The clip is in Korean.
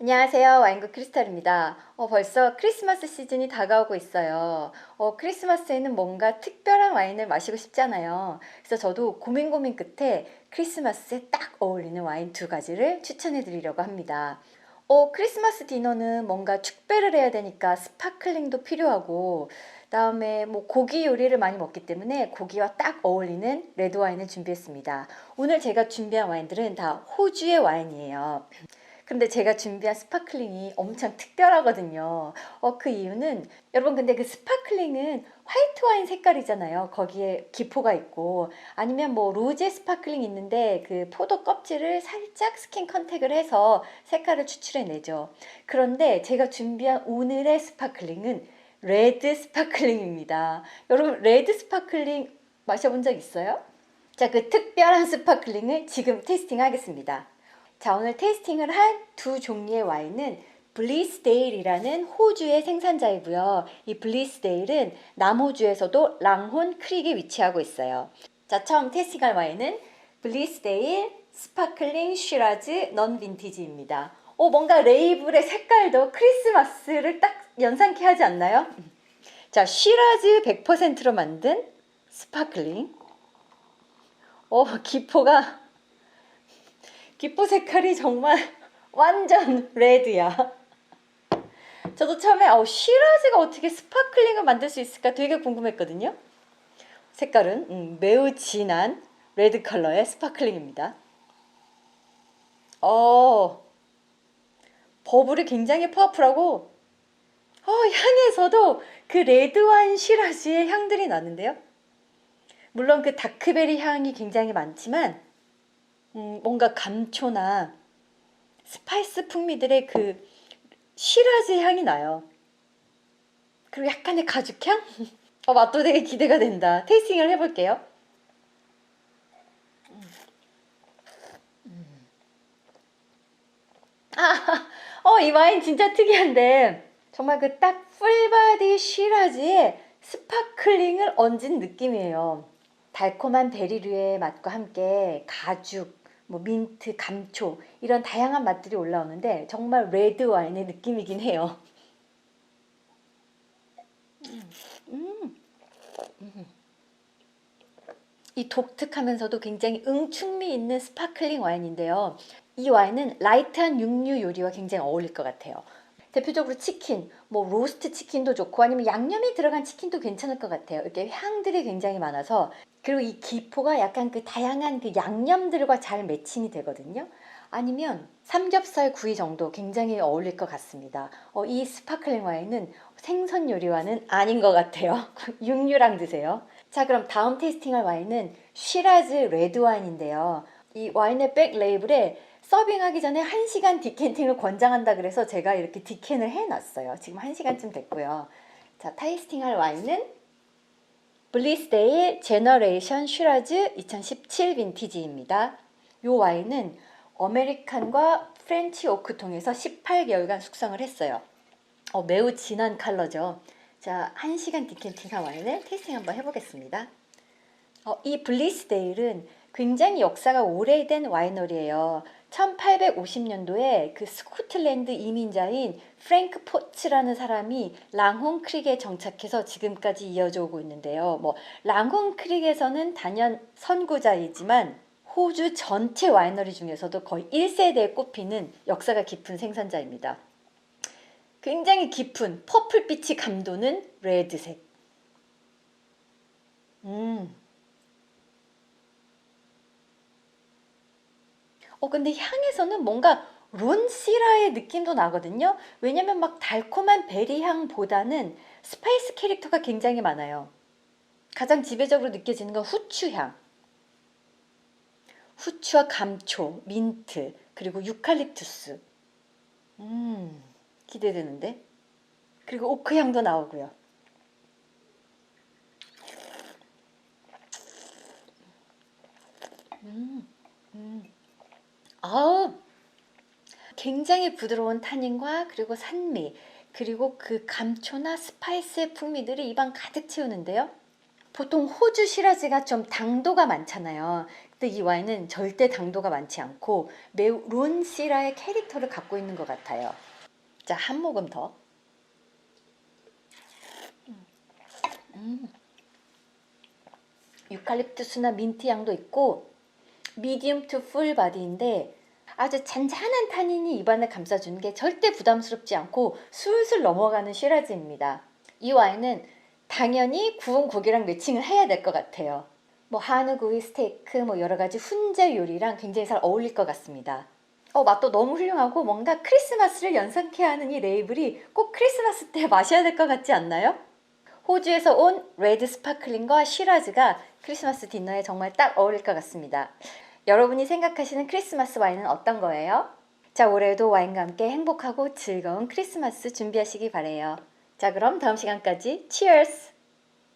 안녕하세요. 와인국 크리스탈입니다. 어, 벌써 크리스마스 시즌이 다가오고 있어요. 어, 크리스마스에는 뭔가 특별한 와인을 마시고 싶잖아요. 그래서 저도 고민 고민 끝에 크리스마스에 딱 어울리는 와인 두 가지를 추천해 드리려고 합니다. 어, 크리스마스 디너는 뭔가 축배를 해야 되니까 스파클링도 필요하고, 다음에 뭐 고기 요리를 많이 먹기 때문에 고기와 딱 어울리는 레드 와인을 준비했습니다. 오늘 제가 준비한 와인들은 다 호주의 와인이에요. 근데 제가 준비한 스파클링이 엄청 특별하거든요. 어, 그 이유는 여러분 근데 그 스파클링은 화이트 와인 색깔이잖아요. 거기에 기포가 있고 아니면 뭐 로제 스파클링 있는데 그 포도 껍질을 살짝 스킨 컨택을 해서 색깔을 추출해 내죠. 그런데 제가 준비한 오늘의 스파클링은 레드 스파클링입니다. 여러분 레드 스파클링 마셔본 적 있어요? 자, 그 특별한 스파클링을 지금 테이스팅 하겠습니다. 자, 오늘 테이스팅을 할두 종류의 와인은 블리스데일이라는 호주의 생산자이고요. 이 블리스데일은 남호주에서도 랑혼 크릭에 위치하고 있어요. 자, 처음 테이스팅할 와인은 블리스데일 스파클링 쉬라즈 넌 빈티지입니다. 어, 뭔가 레이블의 색깔도 크리스마스를 딱 연상케 하지 않나요? 자, 쉬라즈 100%로 만든 스파클링. 어, 기포가 기포 색깔이 정말 완전 레드야. 저도 처음에 어, 시라즈가 어떻게 스파클링을 만들 수 있을까 되게 궁금했거든요. 색깔은 음, 매우 진한 레드 컬러의 스파클링입니다. 어, 버블이 굉장히 파워풀하고 어, 향에서도 그 레드와인 시라즈의 향들이 나는데요. 물론 그 다크베리 향이 굉장히 많지만 음, 뭔가 감초나 스파이스 풍미들의 그 시라즈 향이 나요. 그리고 약간의 가죽향? 어, 맛도 되게 기대가 된다. 테이스팅을 해볼게요. 아, 어, 이 와인 진짜 특이한데 정말 그 딱 풀바디 시라즈에 스파클링을 얹은 느낌이에요. 달콤한 베리류의 맛과 함께 가죽, 뭐 민트, 감초 이런 다양한 맛들이 올라오는데 정말 레드 와인의 느낌이긴 해요. 음. 음. 이 독특하면서도 굉장히 응축미 있는 스파클링 와인인데요. 이 와인은 라이트한 육류 요리와 굉장히 어울릴 것 같아요. 대표적으로 치킨, 뭐 로스트 치킨도 좋고 아니면 양념이 들어간 치킨도 괜찮을 것 같아요. 이렇게 향들이 굉장히 많아서 그리고 이 기포가 약간 그 다양한 그 양념들과 잘 매칭이 되거든요. 아니면 삼겹살 구이 정도 굉장히 어울릴 것 같습니다. 어, 이 스파클링 와인은 생선 요리와는 아닌 것 같아요. 육류랑 드세요. 자, 그럼 다음 테이스팅할 와인은 쉬라즈 레드 와인인데요. 이 와인의 백 레이블에 서빙하기 전에 1시간 디켄팅을 권장한다 그래서 제가 이렇게 디켄을 해놨어요. 지금 1시간쯤 됐고요. 자, 타이스팅할 와인은 블리스데이 제너레이션 슈라즈 2017 빈티지입니다. 이 와인은 어메리칸과 프렌치 오크통에서 18개월간 숙성을 했어요. 어, 매우 진한 컬러죠. 자, 1시간 디켄팅한 와인을 테이스팅 한번 해보겠습니다. 어, 이 블리스데일은 굉장히 역사가 오래된 와이너리예요. 1850년도에 그 스코틀랜드 이민자인 프랭크 포츠라는 사람이 랑혼 크릭에 정착해서 지금까지 이어져 오고 있는데요. 뭐 랑혼 크릭에서는 단연 선구자이지만 호주 전체 와이너리 중에서도 거의 1세대에 꼽히는 역사가 깊은 생산자입니다. 굉장히 깊은 퍼플빛이 감도는 레드색. 음. 어, 근데 향에서는 뭔가 론시라의 느낌도 나거든요. 왜냐면 막 달콤한 베리 향보다는 스파이스 캐릭터가 굉장히 많아요. 가장 지배적으로 느껴지는 건 후추 향. 후추와 감초, 민트, 그리고 유칼립투스. 음, 기대되는데? 그리고 오크 향도 나오고요. 음, 음. 아우 굉장히 부드러운 타닌과 그리고 산미 그리고 그 감초나 스파이스의 풍미들이 입안 가득 채우는데요. 보통 호주 시라즈가 좀 당도가 많잖아요. 근데 이 와인은 절대 당도가 많지 않고 매우 론 시라의 캐릭터를 갖고 있는 것 같아요. 자, 한 모금 더. 음. 유칼립투스나 민트 향도 있고 미디움 투 풀 바디인데 아주 잔잔한 탄닌이 입안을 감싸주는 게 절대 부담스럽지 않고 술술 넘어가는 시라즈입니다. 이 와인은 당연히 구운 고기랑 매칭을 해야 될 것 같아요. 뭐 한우구이, 스테이크, 뭐 여러 가지 훈제 요리랑 굉장히 잘 어울릴 것 같습니다. 어, 맛도 너무 훌륭하고 뭔가 크리스마스를 연상케 하는 이 레이블이 꼭 크리스마스 때 마셔야 될 것 같지 않나요? 호주에서 온 레드 스파클링과 시라즈가 크리스마스 디너에 정말 딱 어울릴 것 같습니다. 여러분이 생각하시는 크리스마스 와인은 어떤 거예요? 자, 올해도 와인과 함께 행복하고 즐거운 크리스마스 준비하시기 바래요. 자, 그럼 다음 시간까지 치얼스!